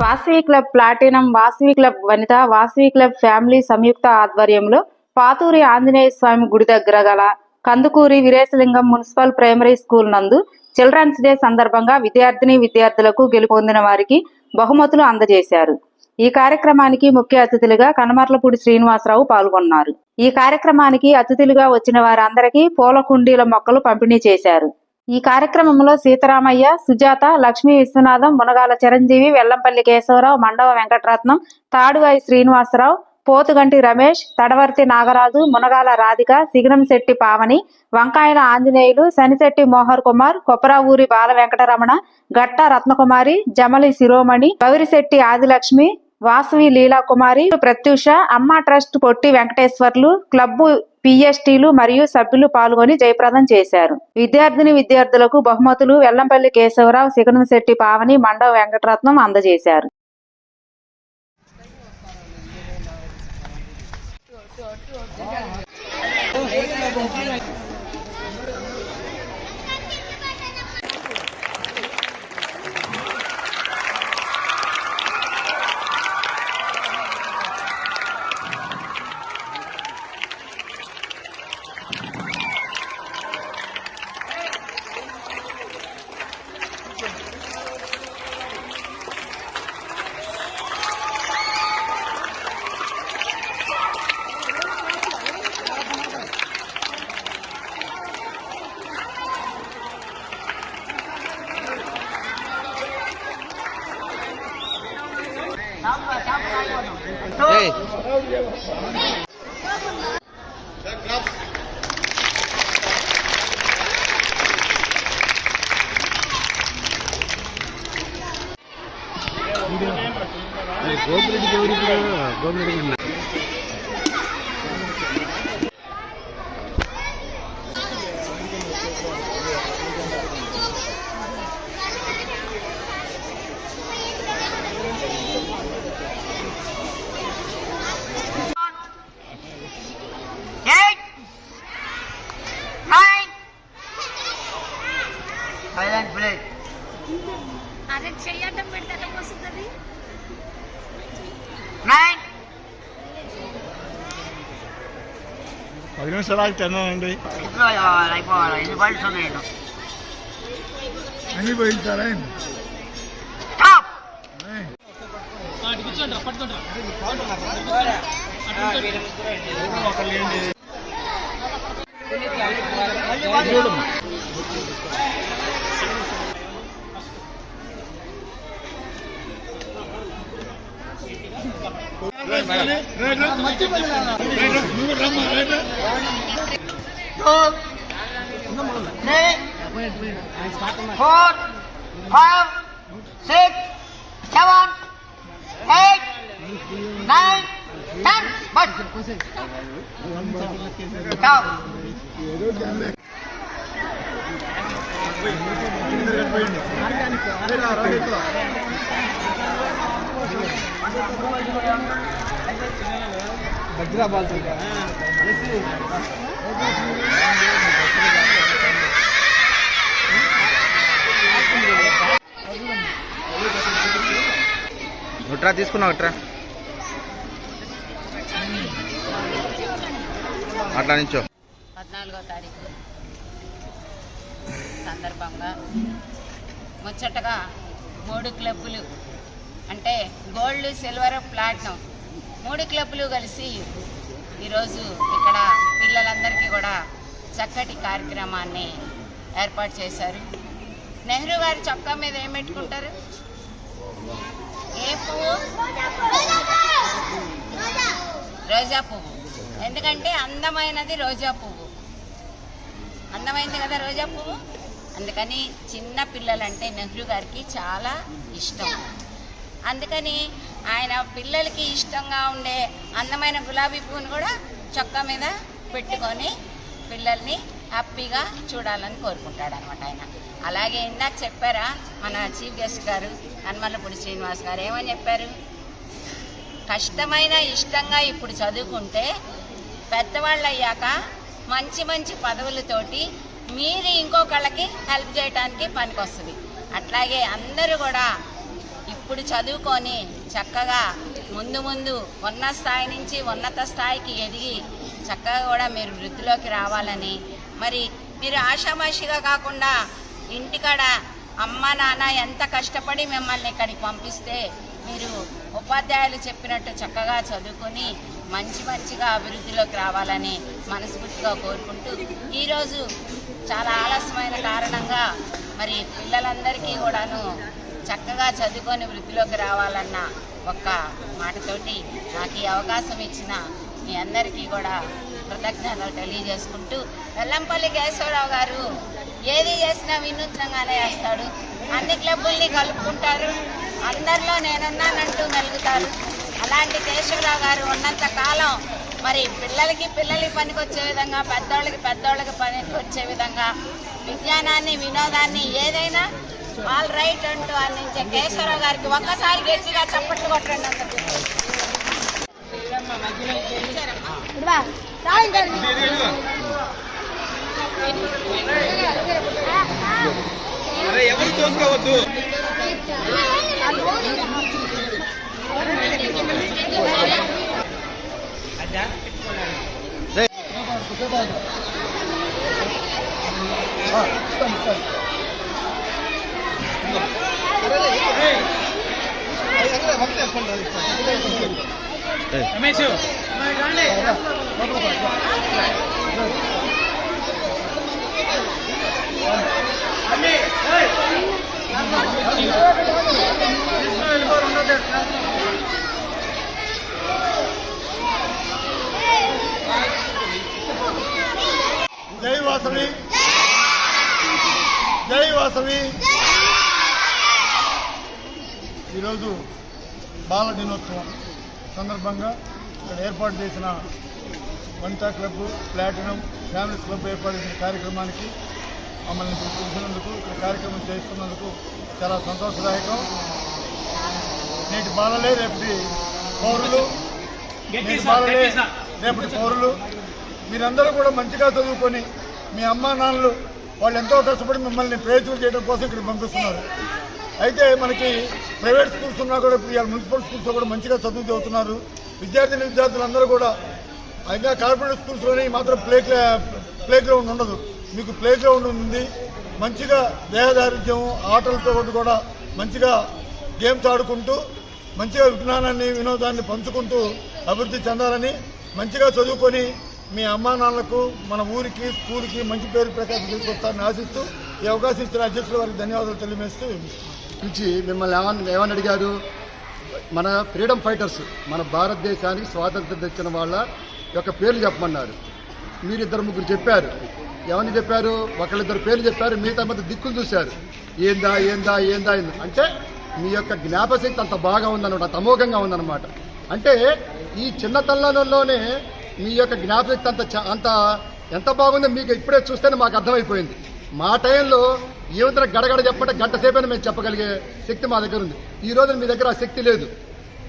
Vasavi club platinum Vasavi club Vanitha Vasavi club family సంయుక్త ఆధ్వర్యంలో పాతూరి ఆంజనేయ స్వామి గుడి దగ్గర గల Kandukuri Veeresalingam municipal primary school నందు చిల్డ్రన్స్ డే సందర్భంగా విద్యార్థిని విద్యార్థులకు గెలుపొందిన వారికి బహుమతులు అందజేశారు. ఈ కార్యక్రమానికి ముఖ్య అతిథులుగా కనమర్లపూడి శ్రీనివాసరావు పాల్గొన్నారు. ఈ కార్యక్రమానికి అతిథులుగా వచ్చిన వారందరికీ పూల కుండీల మొక్కలు పంపిణీ చేశారు. ఈ కార్యక్రమంలో సీతారామయ్య సుజాత లక్ష్మీ విశ్వనాథం మునగాల చిరంజీవి వెల్లంపల్లి కేశవరావు మండవ వెంకటరత్నం తాడుగాయి శ్రీనివాసరావు పోతుగంటి రమేష్ తడవర్తి నాగరాజు మునగాల రాధిక శిగ్నంశెట్టి పావని వంకాయల ఆంజనేయులు శనిశెట్టి మోహర్ కుమార్ కొప్పరావూరి బాల వెంకటరమణ గట్ట రత్నకుమారి జమలి శిరోమణి గౌరిశెట్టి ఆదిలక్ష్మి వాసవి లీలా కుమారి ప్రత్యూష అమ్మ ట్రస్ట్ పొట్టి వెంకటేశ్వర్లు క్లబ్బు పిఎస్టీలు మరియు సభ్యులు పాల్గొని జయప్రదం చేశారు. విద్యార్థిని విద్యార్థులకు బహుమతులు వెల్లంపల్లి కేశవరావు శిఖరంశెట్టి పావని మండవ వెంకటరత్నం అందజేశారు. గోపిరెడ్డి గౌరీ గోపిరెడ్డి ఆగి తిన్నానండి అన్ని పోయించారా stop two, three, four, five, six, seven, eight, nine, ten. But నుట్రా తీసుకున్నావు అట్రా అట్లా నుంచో పద్నాలుగో తారీఖు. సందర్భంగా ముచ్చటగా మూడు క్లబ్బులు అంటే గోల్డ్ సిల్వర్ ప్లాటినం మూడు క్లబ్బులు కలిసి ఈరోజు ఇక్కడ పిల్లలందరికీ కూడా చక్కటి కార్యక్రమాన్ని ఏర్పాటు చేశారు. నెహ్రూ గారు చొక్కా మీద ఏం పెట్టుకుంటారు? ఏ పువ్వు? రోజా పువ్వు. ఎందుకంటే అందమైనది రోజా పువ్వు. అందమైంది కదా రోజా పువ్వు? అందుకని చిన్న పిల్లలంటే నెహ్రూ గారికి చాలా ఇష్టం. అందుకని ఆయన పిల్లలకి ఇష్టంగా ఉండే అందమైన గులాబీ పువ్వును కూడా చొక్క మీద పెట్టుకొని పిల్లల్ని హ్యాపీగా చూడాలని కోరుకుంటాడు అనమాట ఆయన. అలాగే ఇందాక చెప్పారా మన చీఫ్ గెస్ట్ గారు హనుమల్లపూడి శ్రీనివాస్ గారు ఏమని చెప్పారు? కష్టమైన ఇష్టంగా ఇప్పుడు చదువుకుంటే పెద్దవాళ్ళు అయ్యాక మంచి మంచి పదవులతోటి మీరు ఇంకొకళ్ళకి హెల్ప్ చేయడానికి పనికొస్తుంది. అట్లాగే అందరూ కూడా ఇప్పుడు చదువుకొని చక్కగా ముందు ముందు ఉన్న స్థాయి నుంచి ఉన్నత స్థాయికి ఎదిగి చక్కగా కూడా మీరు వృద్ధిలోకి రావాలని. మరి మీరు ఆషామాషిగా కాకుండా ఇంటికాడ అమ్మ నాన్న ఎంత కష్టపడి మిమ్మల్ని ఇక్కడికి పంపిస్తే మీరు ఉపాధ్యాయులు చెప్పినట్టు చక్కగా చదువుకొని మంచి మంచిగా అభివృద్ధిలోకి రావాలని మనస్ఫూర్తిగా కోరుకుంటూ ఈరోజు చాలా ఆలస్యమైన కారణంగా మరి పిల్లలందరికీ కూడాను చక్కగా చదువుకొని వృద్ధిలోకి రావాలన్న ఒక్క మాటతోటి నాకు ఈ అవకాశం ఇచ్చిన మీ అందరికీ కూడా కృతజ్ఞతలు తెలియజేసుకుంటూ వెల్లంపల్లి కేశవరావు గారు ఏది చేసినా వినూత్నంగానే చేస్తాడు. అన్ని క్లబ్బుల్ని కలుపుకుంటారు. అందరిలో నేనున్నానంటూ మెలుగుతారు. అలాంటి కేశవరావు గారు ఉన్నంత కాలం మరి పిల్లలకి పిల్లలకి పనికొచ్చే విధంగా పెద్దోళ్ళకి పెద్దోళ్ళకి పనికి వచ్చే విధంగా విజ్ఞానాన్ని వినోదాన్ని ఏదైనా ఆల్ రైట్ అంటూ అందించే కేశవరావు గారికి ఒక్కసారి గట్టిగా చప్పట్లు కొట్టండి అందరికీ అరే ఎవరు రమేష్. జై వాసవి. జై వాసవి. ఈరోజు బాల దినోత్సవం సందర్భంగా ఇక్కడ ఏర్పాటు చేసిన Vanitha club platinum families club ఏర్పాటు చేసిన కార్యక్రమానికి మమ్మల్ని పిలిచినందుకు ఇక్కడ కార్యక్రమం చేస్తున్నందుకు చాలా సంతోషదాయకం. నేటి బాలలే రేపటి పౌరులు. నేటి బాలలే రేపటి పౌరులు. మీరందరూ కూడా మంచిగా చదువుకొని మీ అమ్మా నాన్నలు వాళ్ళు ఎంతో కష్టపడి మిమ్మల్ని ప్రయోజనం చేయడం కోసం ఇక్కడ పంపిస్తున్నారు. అయితే మనకి ప్రైవేట్ స్కూల్స్ ఉన్నా కూడా ఇప్పుడు ఇవాళ మున్సిపల్ స్కూల్స్లో కూడా మంచిగా చదువు చదువుతున్నారు. విద్యార్థిని విద్యార్థులందరూ కూడా ఇంకా కార్పొరేట్ స్కూల్స్లోనే మాత్రం ప్లే ప్లే గ్రౌండ్ ఉండదు. మీకు ప్లే గ్రౌండ్ ఉంది. మంచిగా దేహదారుద్యం ఆటలతో కూడా మంచిగా గేమ్స్ ఆడుకుంటూ మంచిగా విజ్ఞానాన్ని వినోదాన్ని పంచుకుంటూ అభివృద్ధి చెందాలని మంచిగా చదువుకొని మీ అమ్మా నాన్నలకు మన ఊరికి స్కూల్కి మంచి పేరు ప్రకాశం తీసుకొస్తారని ఆశిస్తూ ఈ అవకాశం ఇచ్చిన అధ్యక్షుల వారికి ధన్యవాదాలు తెలియజేస్తూ పిలిచి మిమ్మల్ని ఏమని ఏమని అడిగారు? మన ఫ్రీడమ్ ఫైటర్స్ మన భారతదేశానికి స్వాతంత్రం తెచ్చిన వాళ్ళ యొక్క పేర్లు చెప్పమన్నారు. మీరు ఇద్దరు ముగ్గురు చెప్పారు. ఎవరిని చెప్పారు? ఒకళ్ళిద్దరు పేర్లు చెప్పారు. మిగతా మధ్య దిక్కులు చూశారు. ఏందా ఏందా ఏందా అంటే మీ యొక్క జ్ఞాపశక్తి అంత బాగా ఉందన్నమాట అంత అమోఘంగా ఉందన్నమాట. అంటే ఈ చిన్నతనంలోనే మీ యొక్క జ్ఞాపశక్తి అంత అంత ఎంత బాగుందో మీకు ఇప్పుడే చూస్తేనే మాకు అర్థమైపోయింది. మా టైంలో యువతన గడగడ చెప్పంటే గంట సేపైనా మేము చెప్పగలిగే శక్తి మా దగ్గర ఉంది. ఈ రోజున మీ దగ్గర ఆ శక్తి లేదు.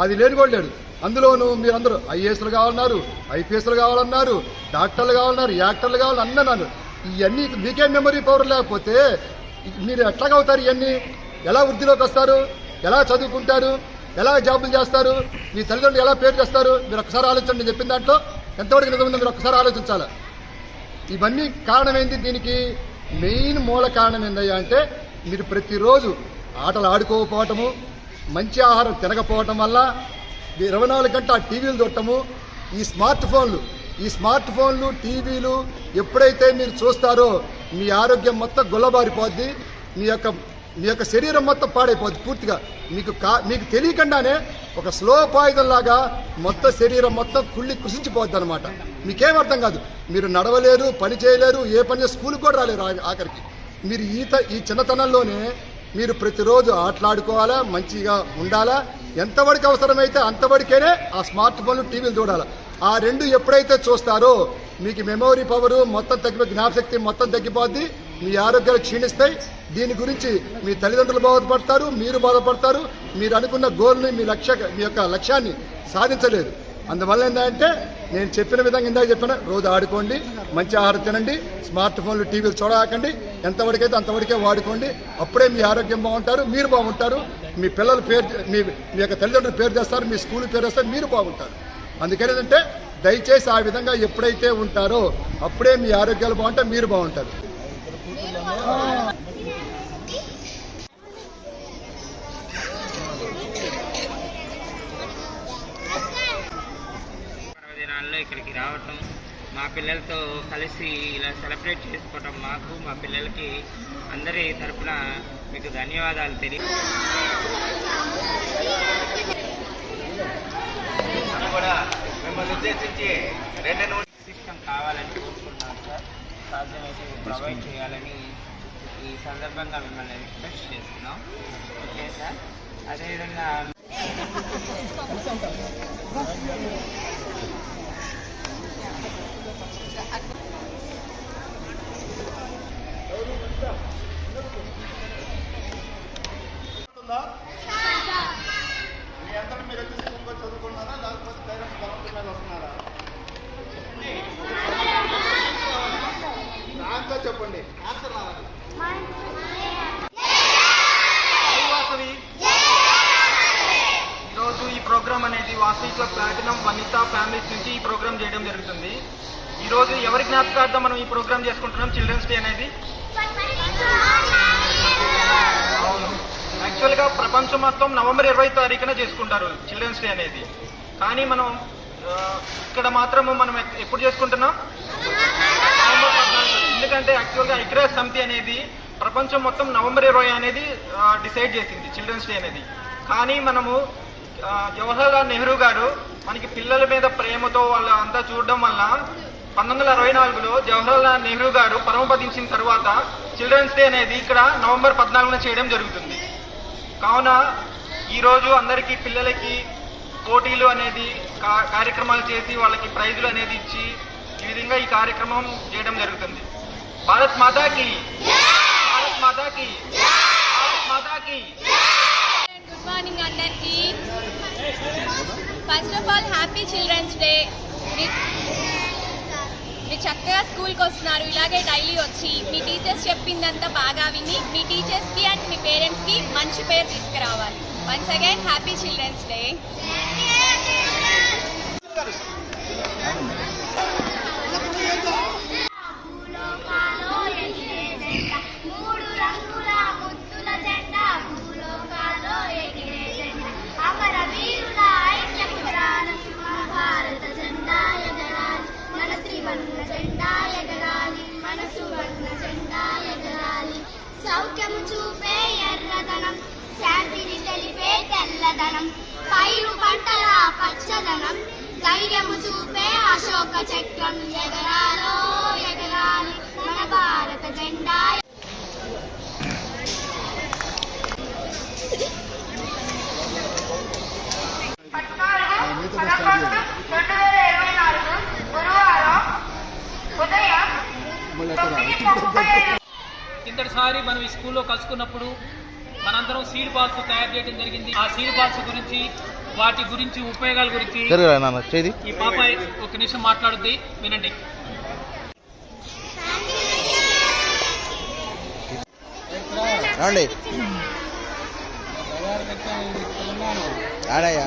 అది లేని కూడా లేడు. అందులోనూ మీరందరూ ఐఏఎస్లు కావాలన్నారు ఐపీఎస్లు కావాలన్నారు డాక్టర్లు కావాలన్నారు యాక్టర్లు కావాలని అన్నారు. ఇవన్నీ మీకే మెమరీ పవర్ లేకపోతే మీరు ఎట్లాగవుతారు ఇవన్నీ ఎలా వృద్ధిలోకి వస్తారు? ఎలా చదువుకుంటారు? ఎలా జాబులు చేస్తారు? మీ తల్లిదండ్రులు ఎలా పేరు చేస్తారు? మీరు ఒకసారి ఆలోచించండి. చెప్పిన దాంట్లో ఎంతవరకు నిజం మీరు ఒకసారి ఆలోచించాలి. ఇవన్నీ కారణమైంది దీనికి? మెయిన్ మూల కారణం ఏందయ్యా అంటే మీరు ప్రతిరోజు ఆటలు ఆడుకోకపోవటము మంచి ఆహారం తినకపోవటం వల్ల ఇరవై నాలుగు గంటల టీవీలు చూడటము ఈ స్మార్ట్ ఫోన్లు ఈ స్మార్ట్ ఫోన్లు టీవీలు ఎప్పుడైతే మీరు చూస్తారో మీ ఆరోగ్యం మొత్తం గుల్లబారిపోద్ది మీ యొక్క మీ యొక్క శరీరం మొత్తం పాడైపోద్ది పూర్తిగా. మీకు కా మీకు తెలియకుండానే ఒక స్లో పాయిజన్ లాగా మొత్తం శరీరం మొత్తం కుళ్ళి కృషించిపోద్ది అనమాట మీకేం అర్థం కాదు. మీరు నడవలేరు పని చేయలేరు ఏ పని స్కూల్కి కూడా రాలేరు ఆఖరికి. మీరు ఈత ఈ చిన్నతనంలోనే మీరు ప్రతిరోజు ఆటలాడుకోవాలా మంచిగా ఉండాలా? ఎంతవరకు అవసరమైతే అంతవరకేనే ఆ స్మార్ట్ ఫోన్లు టీవీలు చూడాలి? ఆ రెండు ఎప్పుడైతే చూస్తారో మీకు మెమొరీ పవరు మొత్తం తగ్గిపోయి జ్ఞాపశక్తి మొత్తం తగ్గిపోద్ది మీ ఆరోగ్యాలు క్షీణిస్తాయి. దీని గురించి మీ తల్లిదండ్రులు బాధపడతారు మీరు బాధపడతారు మీరు అనుకున్న గోల్ని మీ లక్ష్య మీ యొక్క లక్ష్యాన్ని సాధించలేదు అందువల్ల ఏంటంటే నేను చెప్పిన విధంగా ఇందాక చెప్పిన రోజు ఆడుకోండి మంచి ఆహారం తినండి స్మార్ట్ ఫోన్లు టీవీలు చూడకండి ఎంతవరకైతే అంతవరకే వాడుకోండి అప్పుడే మీ ఆరోగ్యం బాగుంటారు మీరు బాగుంటారు మీ పిల్లల పేరు మీ మీ యొక్క తల్లిదండ్రులు పేరు చేస్తారు మీ స్కూల్ పేరు చేస్తారు మీరు బాగుంటారు. అందుకని ఏంటంటే దయచేసి ఆ విధంగా ఎప్పుడైతే ఉంటారో అప్పుడే మీ ఆరోగ్యాలు బాగుంటాయి మీరు బాగుంటారు. ఇక్కడికి రావటం మా పిల్లలతో కలిసి ఇలా సెలబ్రేట్ చేసుకోవటం మాకు మా పిల్లలకి అందరి తరపున మీకు ధన్యవాదాలు తెలియ కూడా మిమ్మల్ని ఉద్దేశించి రెండు సిస్టమ్ కావాలని కోరుకుంటున్నాను సార్. సాధ్యమైతే ప్రొవైడ్ చేయాలని ఈ సందర్భంగా మిమ్మల్ని రిక్వెస్ట్ చేస్తున్నాం. Okay sir. అదేవిధంగా మీ అందరూ మీరు వచ్చి స్కూల్కి చదువుకున్నారా లేకపోతే మీద వస్తున్నారా దాంతో చెప్పండి ఆన్సర్ రావాలి ఈరోజు ఈ ప్రోగ్రామ్ అనేది Vasavi club platinum Vanitha families నుంచి ఈ ప్రోగ్రామ్ చేయడం జరుగుతుంది. ఈరోజు ఎవరి జ్ఞాపకార్థం మనం ఈ ప్రోగ్రామ్ చేసుకుంటున్నాం? చిల్డ్రన్స్ డే అనేది? అవును. యాక్చువల్గా ప్రపంచం మొత్తం నవంబర్ ఇరవై తారీఖున చేసుకుంటారు చిల్డ్రన్స్ డే అనేది. కానీ మనం ఇక్కడ మాత్రము మనం ఎప్పుడు చేసుకుంటున్నాం? ఎందుకంటే యాక్చువల్గా ఐక్యరాజ్య సమితి అనేది ప్రపంచం మొత్తం నవంబర్ ఇరవై అనేది డిసైడ్ చేసింది చిల్డ్రన్స్ డే అనేది. కానీ మనము జవహర్లాల్ జవహర్ లాల్ నెహ్రూ గారు మనకి పిల్లల మీద ప్రేమతో వాళ్ళ అంతా చూడడం వల్ల పంతొమ్మిది వందల అరవై నాలుగులో జవహర్లాల్ నెహ్రూ గారు పరమపదించిన తర్వాత చిల్డ్రన్స్ డే అనేది ఇక్కడ నవంబర్ పద్నాలుగున చేయడం జరుగుతుంది. కావున ఈరోజు అందరికీ పిల్లలకి పోటీలు అనేది కార్యక్రమాలు చేసి వాళ్ళకి ప్రైజులు అనేది ఇచ్చి ఈ విధంగా ఈ కార్యక్రమం చేయడం జరుగుతుంది. భారత్ మాతాకి! భారత్ మాతాకి! భారత్ మాతాకి! గుడ్ మార్నింగ్ అందరికీ. First of all happy children's day మీరు చక్కగా స్కూల్కి వస్తున్నారు. ఇలాగే డైలీ వచ్చి మీ టీచర్స్ చెప్పిందంతా బాగా విని మీ టీచర్స్కి అండ్ మీ పేరెంట్స్కి మంచి పేరు తీసుకురావాలి. Once again happy children's day సౌఖ్యము చూపే ఎర్రదనం శాంతిని తెలిపే తెల్లదనం పైరు పంటల పచ్చదనం ధైర్యము చూపే అశోక చక్రం ఎగరాలో ఎగరాలి మన భారత జెండా. మీతో స్టార్ట్ చేయండి మళ్ళీ ఎక్కడ కిందటిసారి మనం ఈ స్కూల్లో కలుసుకున్నప్పుడు మనందరం సీడ్ బాల్స్ తయారు చేయడం జరిగింది. ఆ సీడ్ బాల్స్ గురించి వాటి గురించి ఉపయోగాల గురించి ఈ పాప ఒక నిమిషం మాట్లాడుద్ది వినండి. రండి. ఆడయ్యా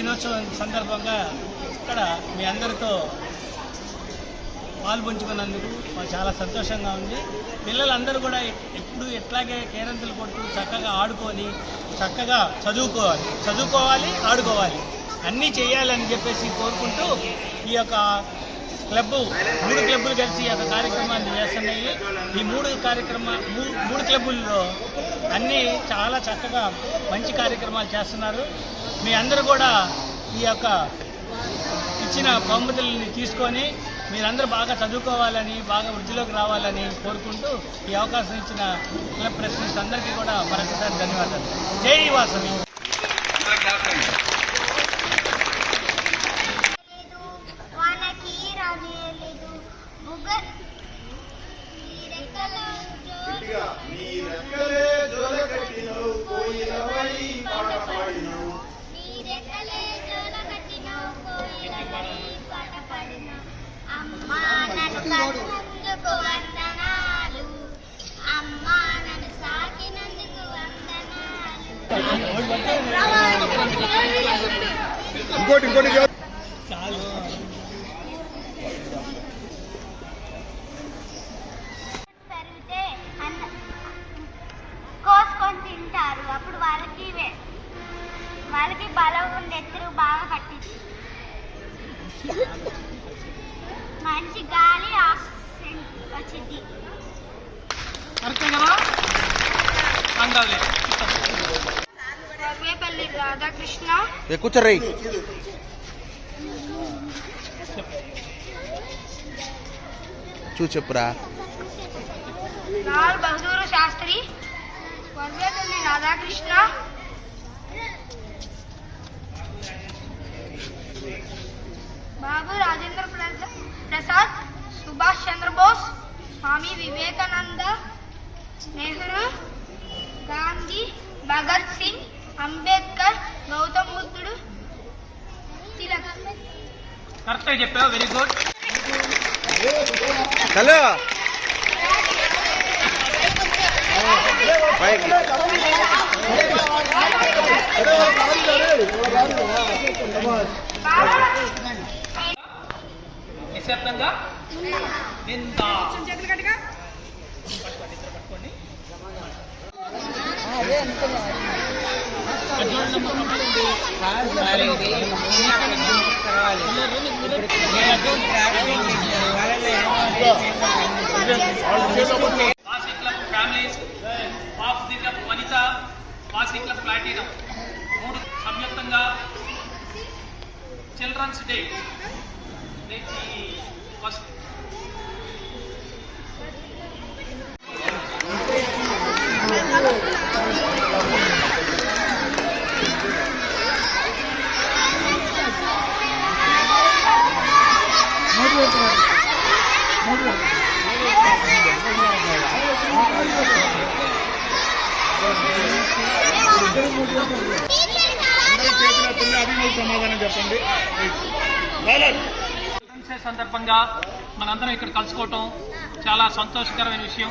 దినోత్సవం సందర్భంగా ఇక్కడ మీ అందరితో పాల్పంచుకున్నందుకు మాకు చాలా సంతోషంగా ఉంది. పిల్లలందరూ కూడా ఎప్పుడు ఎట్లాగే కేరంతలు కొడుతూ చక్కగా ఆడుకొని చక్కగా చదువుకోవాలి. చదువుకోవాలి ఆడుకోవాలి. అన్నీ చేయాలని చెప్పేసి కోరుకుంటూ ఈ యొక్క క్లబ్ మూడు క్లబ్బులు కలిసి ఈ యొక్క కార్యక్రమాన్ని చేస్తున్నాయి. ఈ మూడు కార్యక్రమ మూడు క్లబ్బుల్లో అన్నీ చాలా చక్కగా మంచి కార్యక్రమాలు చేస్తున్నారు. మీ అందరూ కూడా ఈ యొక్క ఇచ్చిన బహుమతులని తీసుకొని మీరందరూ బాగా చదువుకోవాలని బాగా వృద్ధిలోకి రావాలని కోరుకుంటూ ఈ అవకాశం ఇచ్చిన క్లబ్ ప్రెసిడెంట్స్ అందరికీ కూడా మరొకసారి ధన్యవాదాలు. జై వాసవి. ఇంకోటి కోసుకొని తింటారు. అప్పుడు వాళ్ళకి వే- వాళ్ళకి బలం ఉండే ఎత్తురు బాగా పట్టింది. మంచి గాలి ఆక్సిజన్ వచ్చింది. కూర్చోర్రీ. చూసి చెప్పురా. లాల్ బహదూర్ శాస్త్రి రాధాకృష్ణ. బాబు రాజేంద్ర ప్రసా- ప్రసాద్ సుభాష్ చంద్రబోస్ స్వామి వివేకానంద నెహ్రూ గాంధీ భగత్ సింగ్ అంబేద్కర్ గౌతమ్ బుద్ధుడు. తిలక్. కరెక్ట్గా చెప్పావు వెరీ గుడ్. హలో. నిశ్శబ్దంగా? నిందా. Club Vanitha Vasavi club platinum మూడు సంయుక్తంగా చిల్డ్రన్స్ డే. ఫస్ట్ అందరూ చేతులెత్తండి చెప్పండి. సందర్భంగా మనందరం ఇక్కడ కలుసుకోవటం చాలా సంతోషకరమైన విషయం.